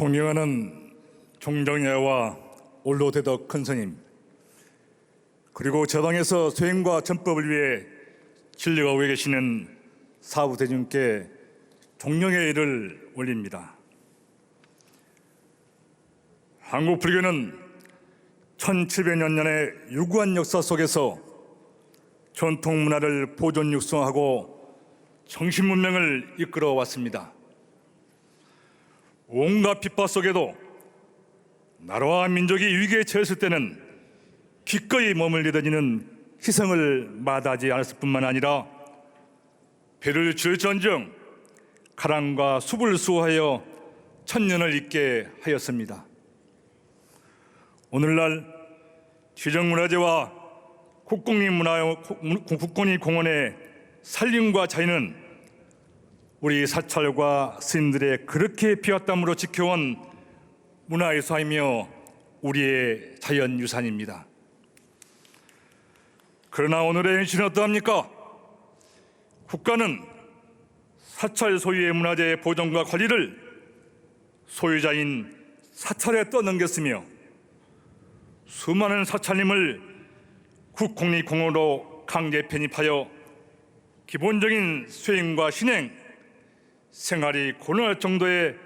존경하는 종정예와 올로대덕 큰 스님 그리고 저당에서 수행과 전법을 위해 진리가오고 계시는 사부 대중께 존경의 일을 올립니다. 한국 불교는 1700년 년의 유구한 역사 속에서 전통 문화를 보존 육성하고 정신 문명을 이끌어 왔습니다. 온갖 핍박 속에도 나라와 민족이 위기에 처했을 때는 기꺼이 머물리더니는 희생을 마다하지 않았을 뿐만 아니라 배를 줄 전정 가랑과 숲을 수호하여 천년을 잊게 하였습니다. 오늘날 지정문화재와 국공립문화 국공립공원의 산림과 자연은 우리 사찰과 스님들의 그렇게 피었땀으로 지켜온 문화유산이며 우리의 자연유산입니다. 그러나 오늘의 현실은 어떠합니까? 국가는 사찰 소유의 문화재 보존과 관리를 소유자인 사찰에 떠넘겼으며 수많은 사찰님을 국공립공원으로 강제 편입하여 기본적인 수행과 신행, 생활이 고난할 정도의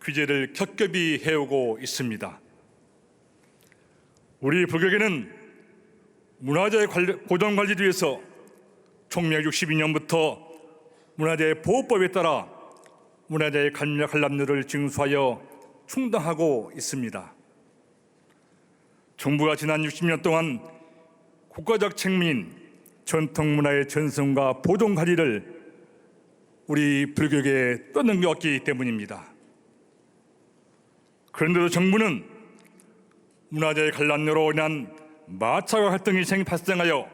규제를 겹겹이 해오고 있습니다. 우리 불교계는 문화재 보존 관리를 위해서 1962년부터 문화재 보호법에 따라 문화재의 관람료를 징수하여 충당하고 있습니다. 정부가 지난 60년 동안 국가적 책무인 전통 문화의 전승과 보존 관리를 우리 불교계에 떠넘겼기 때문입니다. 그런데도 정부는 문화재의 관람료로 인한 마차가 갈등이 생 발생하여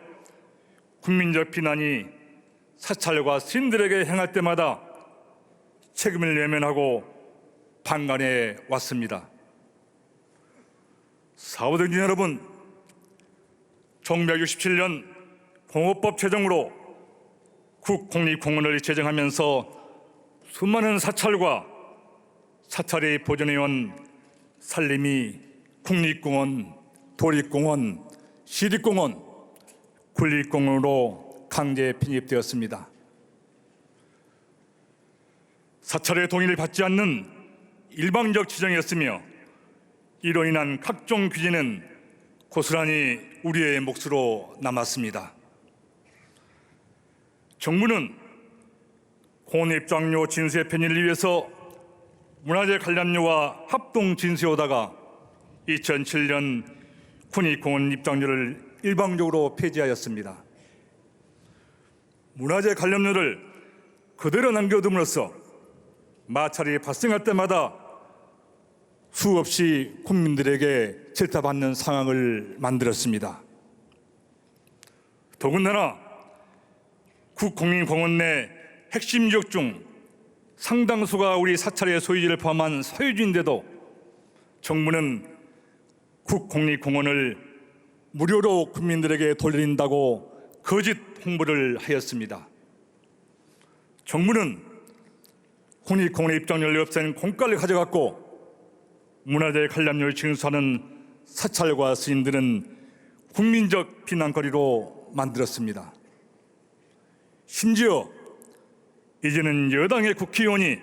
국민적 비난이 사찰과 신들에게 행할 때마다 책임을 외면하고 방관해 왔습니다. 사오등진 여러분, 1967년 공업법 제정으로 국공립공원을 제정하면서 수많은 사찰과 사찰이 보존해온 산림이 국립공원, 도립공원, 시립공원, 군립공원으로 강제 편입되었습니다. 사찰의 동의를 받지 않는 일방적 지정이었으며 이로 인한 각종 규제는 고스란히 우리의 몫으로 남았습니다. 정부는 공입장료 진수의 편의를 위해서 문화재 관람료와 합동 진수하다가 2007년 군입공원 입장료를 일방적으로 폐지하였습니다. 문화재 관련료를 그대로 남겨둠으로써 마찰이 발생할 때마다 수없이 국민들에게 질타받는 상황을 만들었습니다. 더군다나 국공립공원 내 핵심 지역 중 상당수가 우리 사찰의 소유지를 포함한 사유지인데도 정부는 국공립공원을 무료로 국민들에게 돌린다고 거짓 홍보를 하였습니다. 정부는 국립공원의 입장료를 없앤 공가를 가져갔고 문화재 관람료를 징수하는 사찰과 스님들은 국민적 비난거리로 만들었습니다. 심지어 이제는 여당의 국회의원이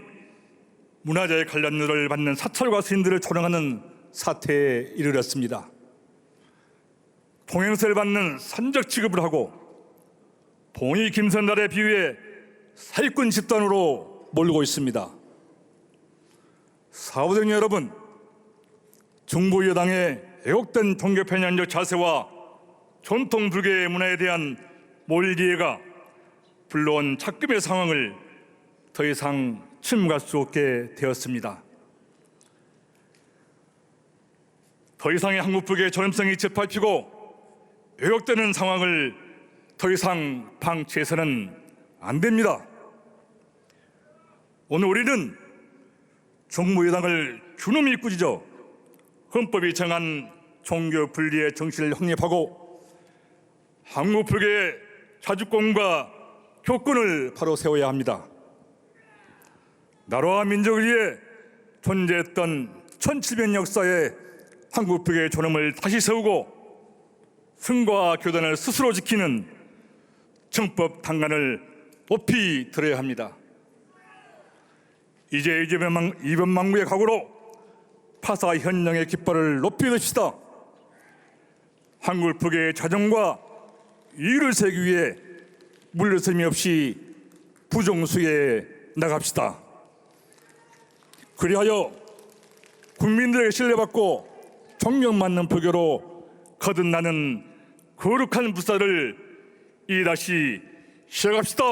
문화재 관련료를 받는 사찰과 스님들을 초롱하는 사태에 이르렀습니다. 동행세를 받는 산적 취급을 하고 봉이 김선달에 비유해 사기꾼 집단으로 몰고 있습니다. 사부등 여러분, 정부 여당의 애국된 종교 편향적 자세와 전통 불교의 문화에 대한 몰이해가 불러온 착금의 상황을 더 이상 침묵할 수 없게 되었습니다. 더 이상의 한국 불교의 전염성이 재밟히고 왜곡되는 상황을 더 이상 방치해서는 안 됩니다. 오늘 우리는 정부 여당을 주놈이 꾸짖어 헌법이 정한 종교 분리의 정신을 확립하고 한국 불교의 자주권과 교권을 바로 세워야 합니다. 나라와 민족을 위해 존재했던 1700년 역사의 한국 북의 존엄을 다시 세우고 승과 교단을 스스로 지키는 정법 당간을 높이 들어야 합니다. 이제 이변망, 이변망구의 각오로 파사 현령의 깃발을 높이 듭시다. 한국 북의 자정과 이를 세기 위해 물러섬이 없이 부정수에 나갑시다. 그리하여 국민들에게 신뢰받고 존경받는 불교로 거듭나는 거룩한 부사를 이 다시 시작합시다.